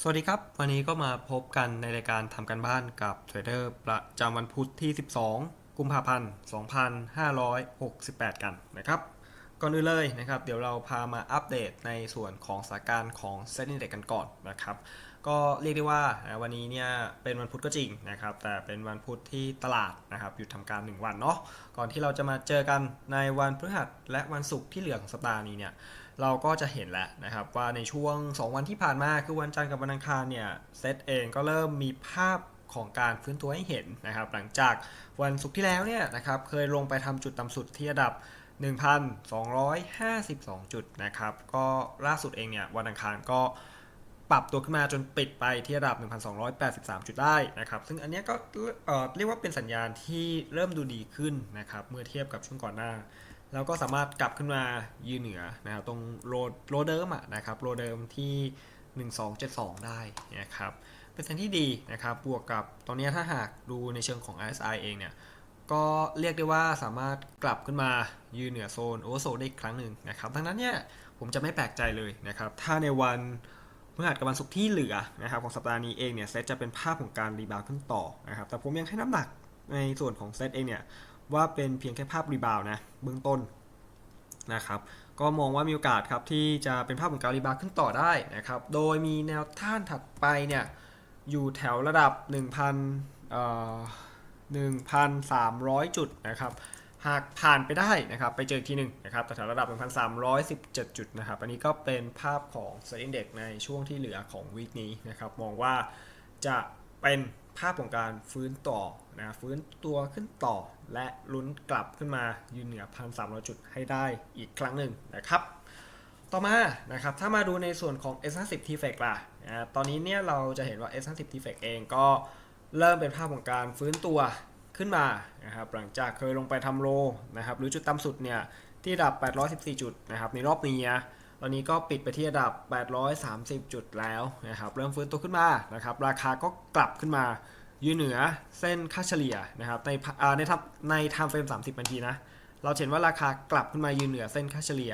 สวัสดีครับ วันนี้ก็มาพบกันในรายการทำกันบ้านกับเทรดเดอร์ประจำวันพุธที่ 12 กุมภาพันธ์ 2568 กันนะครับ ก่อนอื่นเลยนะครับ เดี๋ยวเราพามาอัปเดตในส่วนของสถานการณ์ของเซ็นดีเด็กกันก่อนนะครับ ก็เรียกได้ว่าวันนี้เนี่ยเป็นวันพุธก็จริงนะครับ แต่เป็นวันพุธที่ตลาดนะครับหยุดทำการ 1 วันเนาะก่อนที่เราจะมาเจอกันในวันพฤหัสและวันศุกร์ที่เหลือของสัปดาห์นี้เนี่ย เราก็จะเห็นแล้วนะครับว่าในช่วง 2 วันที่ผ่านมาคือวันจันทร์กับวันอังคารเนี่ยเซตเองก็เริ่มมีภาพของการฟื้นตัวให้เห็นนะครับหลังจากวันศุกร์ที่แล้วเนี่ยนะครับเคยลงไปทำจุดต่ำสุดที่ระดับ 1,252 จุดนะครับก็ล่าสุดเองเนี่ยวันอังคารก็ปรับตัวขึ้นมาจนปิดไปที่ระดับ 1,283 จุดได้นะครับ ซึ่งอันนี้ก็เรียกว่าเป็นสัญญาณที่เริ่มดูดีขึ้นนะครับ เมื่อเทียบกับช่วงก่อนหน้า แล้วก็สามารถกลับขึ้นมายืนเหนือนะครับตรงโลโลเดิมอะนะครับโลเดิมที่ 1272 ได้นะครับเป็นสัญญาณที่ดีนะครับบวกกับตอนนี้ถ้าหากดูในเชิงของ RSI เองเนี่ยก็เรียกได้ว่าสามารถกลับขึ้นมายืนเหนือโซนโอเวอร์โซนได้อีกครั้งหนึ่งนะครับดังนั้นเนี่ยผมจะไม่แปลกใจเลยนะครับถ้าในวันพฤหัสกับวันศุกร์ที่เหลือนะครับของสัปดาห์นี้เองเนี่ยเซตจะเป็นภาพของการรีบาวด์ขึ้นต่อนะครับแต่ผมยังให้น้ำหนักในส่วนของเซตเองเนี่ย ว่าเป็นเพียงแค่ภาพรีบาว์นะเบื้องต้นนะครับก็มองว่ามีโอกาสครับที่จะเป็นภาพของการรีบาวขึ้นต่อได้นะครับโดยมีแนวต้านถัดไปเนี่ยอยู่แถวระดับ 1,000เอ่อ1,300 จุดนะครับหากผ่านไปได้นะครับไปเจออีกทีหนึ่งนะครับแต่แถวระดับ 1,317 จุดนะครับอันนี้ก็เป็นภาพของ Set Index ในช่วงที่เหลือของวีคนี้นะครับมองว่าจะเป็น ภาพของการฟื้นต่อนะฟื้นตัวขึ้นต่อ และลุ้นกลับขึ้นมายืนเหนือ 1,300 จุดให้ได้อีกครั้งหนึ่งนะครับ ต่อมานะครับถ้ามาดูในส่วนของ S50 t f e c ล่ะนะตอนนี้เนี่ยเราจะเห็นว่า S50 t f e c เองก็เริ่มเป็นภาพของการฟื้นตัวขึ้นมานะครับหลังจากเคยลงไปทำโลนะครับหรือจุดต่ำสุดเนี่ยที่ระดับ 814 จุดนะครับในรอบนี้ ตอนนี้ก็ปิดไปที่ระดับ 830 จุดแล้วนะครับ เริ่มฟื้นตัวขึ้นมานะครับ ราคาก็กลับขึ้นมายืนเหนือเส้นค่าเฉลี่ยนะครับ ในในทับใน time frame 30 นาทีนะ เราเห็นว่าราคากลับขึ้นมายืนเหนือเส้นค่าเฉลี่ย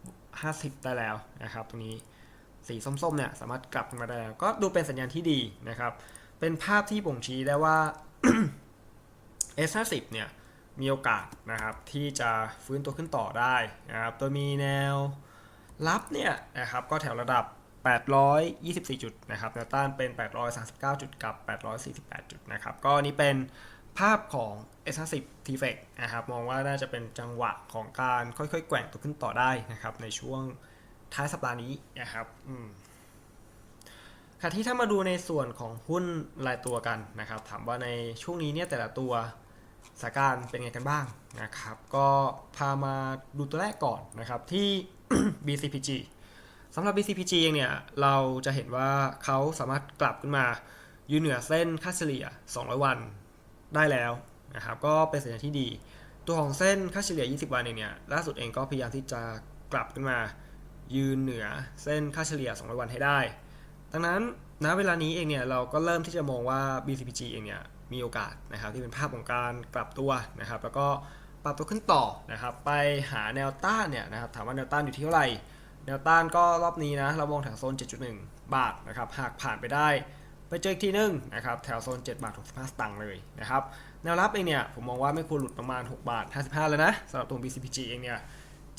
50 50 ได้แล้วนะครับ ตรงนี้สีส้มๆเนี่ยสามารถกลับมาได้แล้ว ก็ดูเป็นสัญญาณที่ดีนะครับ เป็นภาพที่บ่งชี้ได้ว่า S50 เนี่ยมีโอกาสนะครับที่จะฟื้นตัวขึ้นต่อได้นะครับ โดยมีแนว รับเนี่ยนะครับก็แถวระดับ 824 จุดนะครับแนวต้านเป็น 839 จุดกับ 848 จุดนะครับก็นนี้เป็นภาพของ S50 t f e c นะครับมองว่าน่าจะเป็นจังหวะของการค่อยๆ แกว่งตัวขึ้นต่อได้นะครับในช่วงท้ายสัปดาห์นี้นะครับค่ะที่ถ้ามาดูในส่วนของหุ้นรายตัวกันนะครับ ถามว่าในช่วงนี้เนี่ยแต่ละตัวสถานการณ์เป็นไงกันบ้างนะครับ ก็พามาดูตัวแรกก่อนนะครับที่ BCPG สำหรับ BCPG เองเนี่ย เราจะเห็นว่าเขาสามารถกลับขึ้นมายืนเหนือเส้นค่าเฉลี่ย 200 วันได้แล้วนะครับก็เป็นสัญญาณที่ดี ตัวของเส้นค่าเฉลี่ย 20 วันเองเนี่ยล่าสุดเองก็พยายามที่จะกลับขึ้นมา ยืนเหนือเส้นค่าเฉลี่ย 200 วันให้ได้ ดังนั้นณเวลานี้เองเนี่ยเราก็เริ่มที่จะมองว่า BCPG เองเนี่ยมีโอกาสนะครับที่เป็นภาพของการกลับตัวนะครับ แล้วก็ ปรับตัวขึ้นต่อนะครับไปหาแนวต้านเนี่ยนะครับถามว่าแนวต้านอยู่ที่เท่าไหร่ แนวต้านก็รอบนี้นะเรามองแถวโซน 7.1 บาทนะครับหากผ่านไปได้ไปเจออีกทีนึงนะครับแถวโซน 7 บาท 65 สตางค์เลยนะครับแนวรับเองเนี่ยผมมองว่าไม่ควรหลุดประมาณ 6 บาท 55เลยนะสำหรับตัว BCPG เองเนี่ย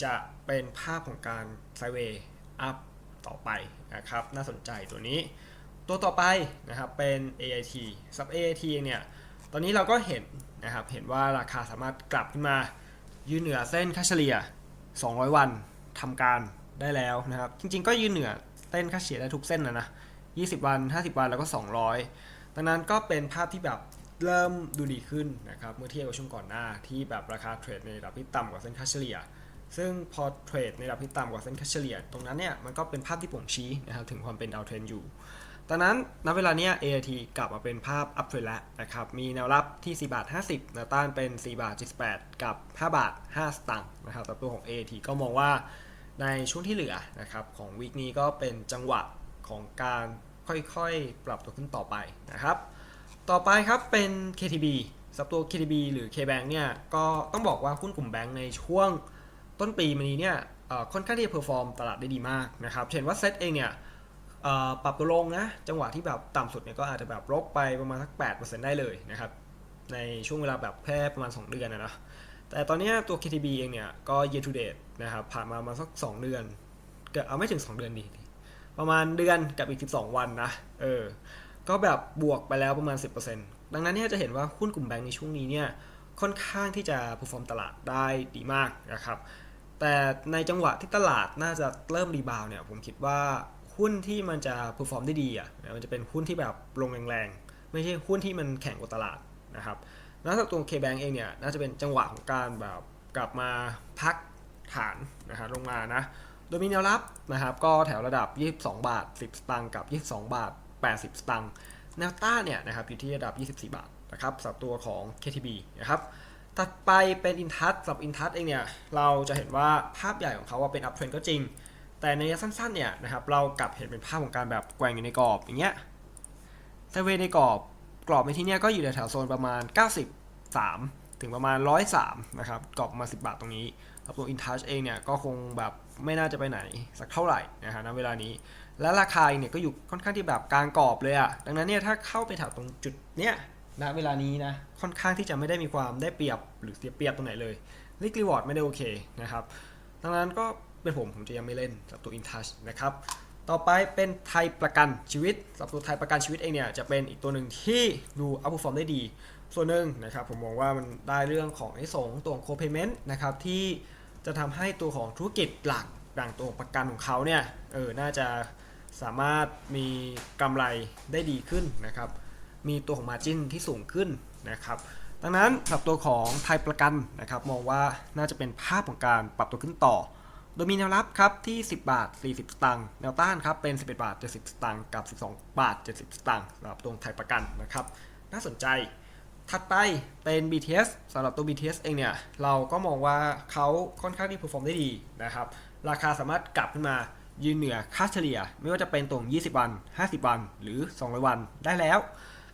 จะเป็นภาพของการไซเวย์อัพต่อไปนะครับน่าสนใจตัวนี้ ตัวต่อไปนะครับเป็น AIT ซับ AIT เองเนี่ยตอนนี้เราก็เห็น นะครับเห็นว่าราคาสามารถกลับขึ้นมายืนเหนือเส้นค่าเฉลี่ย 200 วันทำการได้แล้วนะครับ จริงๆ ก็ยืนเหนือเส้นค่าเฉลี่ยได้ทุกเส้นนะนะ 20 วัน 50 วันแล้วก็ 200 ดังนั้นก็เป็นภาพที่แบบเริ่มดูดีขึ้นนะครับเมื่อเทียบกับช่วงก่อนหน้าที่แบบราคาเทรดในระดับที่ต่ำกว่าเส้นค่าเฉลี่ย ซึ่งพอเทรดในระดับที่ต่ำกว่าเส้นค่าเฉลี่ย ตรงนั้นเนี่ยมันก็เป็นภาพที่บ่งชี้นะครับถึงความเป็นดาวเทรนอยู่ ดังนั้นณเวลาเนี้ย AIT กลับมาเป็นภาพอัพเทรนแล้วนะครับ มีแนวรับที่ 4 บาท 50แนวต้านเป็น 4 บาท 78 กับ 5 บาท 5 สตางค์นะครับแต่ตัวของ AIT ก็มองว่าในช่วงที่เหลือนะครับของวีคนี้ก็เป็นจังหวะของการค่อยๆ ปรับตัวขึ้นต่อไปนะครับ ต่อไปครับเป็น KTB สับตัว KTB หรือ KBank เนี่ยก็ต้องบอกว่าหุ้นกลุ่มแบงก์ในช่วงต้นปีมานี้เนี่ยค่อนข้างที่จะเพอร์ฟอร์มตลาดได้ดีมากนะครับเห็นว่าเซตเองเนี่ย ปรับตัวลงนะ จังหวะที่แบบต่ำสุดเนี่ยก็อาจจะแบบลบไปประมาณสัก8%ได้เลยนะครับ ในช่วงเวลาแบบแค่ประมาณ 2 เดือนนะนะแต่ตอนนี้ตัว KTB เองเนี่ยก็ year to date นะครับผ่านมาประมาณสัก 2 เดือนเกือบเอาไม่ถึง 2 เดือนดี ประมาณเดือนกับอีก 12 วันนะเออก็แบบบวกไปแล้วประมาณ 10%ดังนั้นเนี่ยจะเห็นว่าหุ้นกลุ่มแบงก์ในช่วงนี้เนี่ยค่อนข้างที่จะ perform ตลาดได้ดีมากนะครับแต่ในจังหวะที่ตลาดน่าจะเริ่มรีบาวเนี่ยผมคิดว่า หุ้นที่มันจะ perform ได้ดีอะมันจะเป็นหุ้นที่แบบลงแรงๆ ไม่ใช่หุ้นที่มันแข่งกับตลาดนะครับแล้วสำหรับตัว K-Bank เองเนี่ยน่าจะเป็นจังหวะของการแบบกลับมาพักฐานนะครับลงมานะ โดยมีแนวรับนะครับก็แถวระดับ 22 บาท 10 สตางค์กับ 22 บาท 80 สตางค์แนวต้านเนี่ยนะครับอยู่ที่ระดับ 24 บาทนะครับสำหรับตัวของ KTB นะครับถัดไปเป็นอินทัสสำหรับอินทัสเองเนี่ยเราจะเห็นว่าภาพใหญ่ของเขาว่าเป็นอัพเทรนก็จริง แต่ในระยะสั้นๆเนี่ยนะครับเรากลับเห็นเป็นภาพของการแบบแกว่งอยู่ในกรอบอย่างเงี้ยไซเวในกรอบกรอบในที่เนี้ยก็อยู่ในแถวโซนประมาณ 93 ถึงประมาณ 103 นะครับกรอบมา 10 บาทตรงนี้แล้วตัวอินทัสเองเนี่ยก็คงแบบไม่น่าจะไปไหนสักเท่าไหร่นะฮะณเวลานี้ และราคาเองเนี่ยก็อยู่ค่อนข้างที่แบบกลางกรอบเลยอะดังนั้นเนี่ยถ้าเข้าไปแถวตรงจุดเนี้ยณเวลานี้นะค่อนข้างที่จะไม่ได้มีความได้เปรียบหรือเสียเปรียบตรงไหนเลยลิกรีวอร์ดไม่ได้โอเคนะครับดังนั้นก็ เป็นผมผมจะยังไม่เล่นสำหรับตัว InTouch นะครับต่อไปเป็นไทยประกันชีวิตสำหรับตัวไทยประกันชีวิตเองเนี่ยจะเป็นอีกตัวหนึ่งที่ดูอัพฟอร์มได้ดี ส่วนหนึ่งนะครับผมมองว่ามันได้เรื่องของไอ้สงตัวโคเพเมนต์นะครับที่จะทำให้ตัวของธุรกิจหลักดังตัวประกันของเขาเนี่ยเออน่าจะสามารถมีกำไรได้ดีขึ้นนะครับมีตัวของ Margin ที่สูงขึ้นนะครับดังนั้นสำหรับตัวของไทยประกันนะครับมองว่าน่าจะเป็นภาพของการปรับตัวขึ้นต่อ โดยมีแนวรับครับที่ 10 บาท 40 สตางค์ แนวต้านครับเป็น 11 บาท 70 สตางค์ กับ 12 บาท 70 สตางค์สำหรับตัวไทยประกันนะครับ น่าสนใจ ถัดไปเป็น BTS สำหรับตัว BTS เองเนี่ย เราก็มองว่าเขาค่อนข้างที่เพอร์ฟอร์มได้ดีนะครับ ราคาสามารถกลับขึ้นมายืนเหนือค่าเฉลี่ย ไม่ว่าจะเป็นตรง 20 วัน 50 วัน หรือ 200 วันได้แล้ว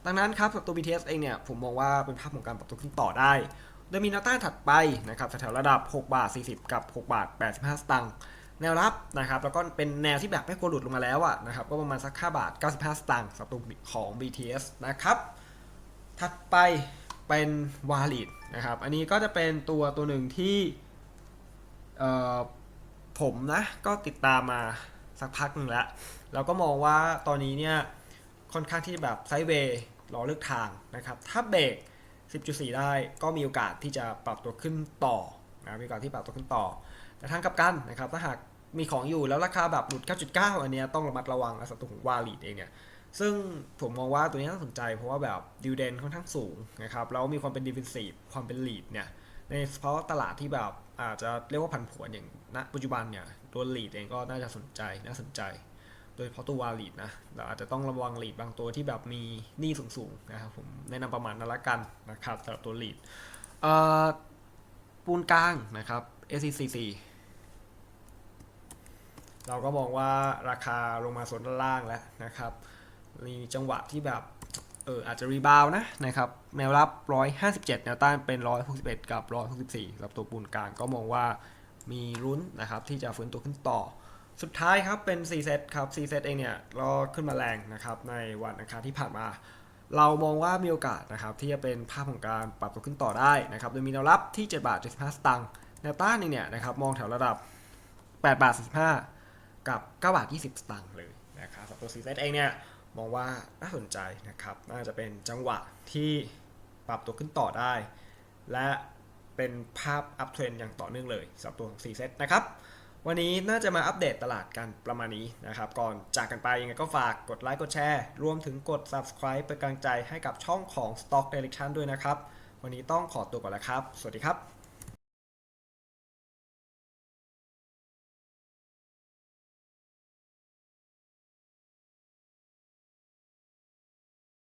ดังนั้นครับสำหรับตัว BTS เองเนี่ย ผมมองว่าเป็นภาพของการปรับตัวขึ้นต่อได้ ดยมีแนวต้านถัดไปนะครับแถวระดับ 6 บาท 40 กับ 6 บาท 85 สตางค์แนวรับนะครับแล้วก็เป็นแนวที่แบบไม่ควรหลุดลงมาแล้วอะนะครับก็ประมาณสัก 5 บาท 95 สตางค์สำหรับตัวของ BTS นะครับ ถัดไปเป็นวาลิดนะครับอันนี้ก็จะเป็นตัวตัวหนึ่งที่ผมนะก็ติดตามมาสักพักหนึ่งแล้ว แล้วก็มองว่าตอนนี้เนี่ยค่อนข้างที่แบบไซด์เวย์รอเลือกทางนะครับถ้าเบรก 10.4 ได้ก็มีโอกาสที่จะปรับตัวขึ้นต่อนะมีโอกาสที่ปรับตัวขึ้นต่อ แต่ทางกลับกันนะครับถ้าหากมีของอยู่แล้วราคาแบบหลุด 9.9 อันเนี้ยต้องระมัดระวังนะสำหรับตัวของวาลีดเองเนี่ยซึ่งผมมองว่าตัวนี้น่าสนใจเพราะว่าแบบดิวเดนค่อนข้างสูงนะครับแล้วมีความเป็นดิฟ e นซีฟความเป็นลีดเนี่ยในเฉพาะตลาดที่แบบอาจจะเรียกว่าผันผวนอย่างณปัจจุบันเนี่ยตัวลีดเองก็น่าจะสนใจน่าสนใจ โดยเฉพาะตัววาลีดนะ เราอาจจะต้องระวังลีดบางตัวที่แบบมีหนี้สูงๆนะครับผมแนะนำประมาณนั้นละกันนะครับสำหรับตัวลีดปูนกลางนะครับ SCCC เราก็มองว่าราคาลงมาโซนด้านล่างแล้วนะครับ มีจังหวะที่แบบเอออาจจะรีบาวนะนะครับแนวรับ 157 แนวต้านเป็น 161 กับ 164สำหรับตัวปูนกลางก็มองว่ามีรุ้นนะครับที่จะฟื้นตัวขึ้นต่อ สุดท้ายครับเป็น 4 เซตครับ 4 เซตเองเนี่ยรอขึ้นมาแรงนะครับในวันอังคารที่ผ่านมา เรามองว่ามีโอกาสนะครับที่จะเป็นภาพของการปรับตัวขึ้นต่อได้นะครับโดยมีแนวรับที่ 7 บาท 75 สตางค์แนวต้านเองเนี่ยนะครับมองแถวระดับ 8 บาท 45 กับ 9 บาท 20 สตางค์เลยนะครับสำหรับตัว 4 เซตเองเนี่ยมองว่าน่าสนใจนะครับน่าจะเป็นจังหวะที่ปรับตัวขึ้นต่อได้ และเป็นภาพอัพเทรนอย่างต่อเนื่องเลยสำหรับตัวของ4เซตนะครับ วันนี้น่าจะมาอัปเดตตลาดกันประมาณนี้นะครับ ก่อนจากกันไปยังไงก็ฝากกดไลค์กดแชร์ รวมถึงกด subscribe เป็นกำลังใจให้กับช่องของ Stock Direction ด้วยนะครับ วันนี้ต้องขอตัวก่อนแล้วครับ สวัสดีครับ